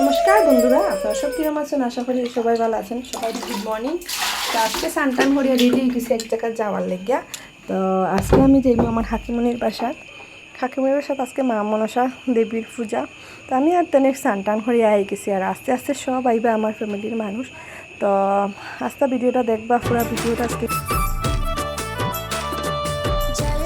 নমস্কার বন্ধুরা, আপনারা সব কিরম আছেন? আশা করি সবাই ভালো আছেন। সবাই গুড মর্নিং তো আজকে সানটান হরিয়া রেডি গেছি এক জায়গায় যাওয়ার লেগিয়া। তো আজকে আমি যাইব আমার হাকিমনির বাসাত হাকিমনির বাসাত আজকে মা মনসা দেবীর পূজা। তো আমি আর তেনে সানটান হরিয়া আই গেছি আর আস্তে আস্তে সব আইবে আমার ফ্যামিলির মানুষ। তো আস্তে ভিডিওটা দেখবা, পুরো ভিডিওটা আজকে। জয়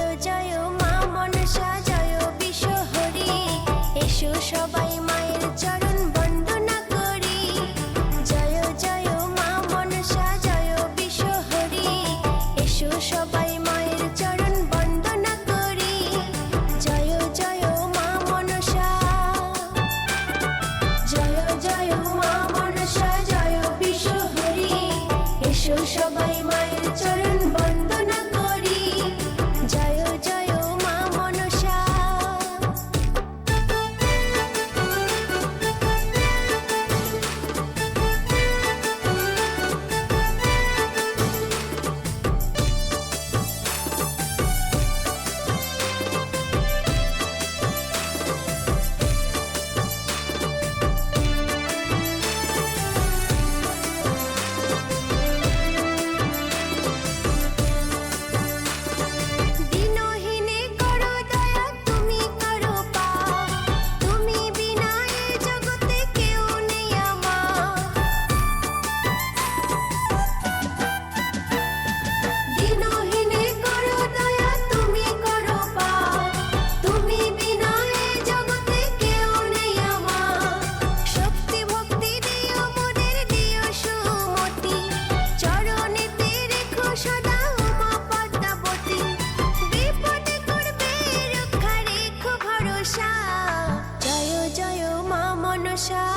সবাই মায়ের চরণ বন্দনা জয় জয় মা মনসা জয়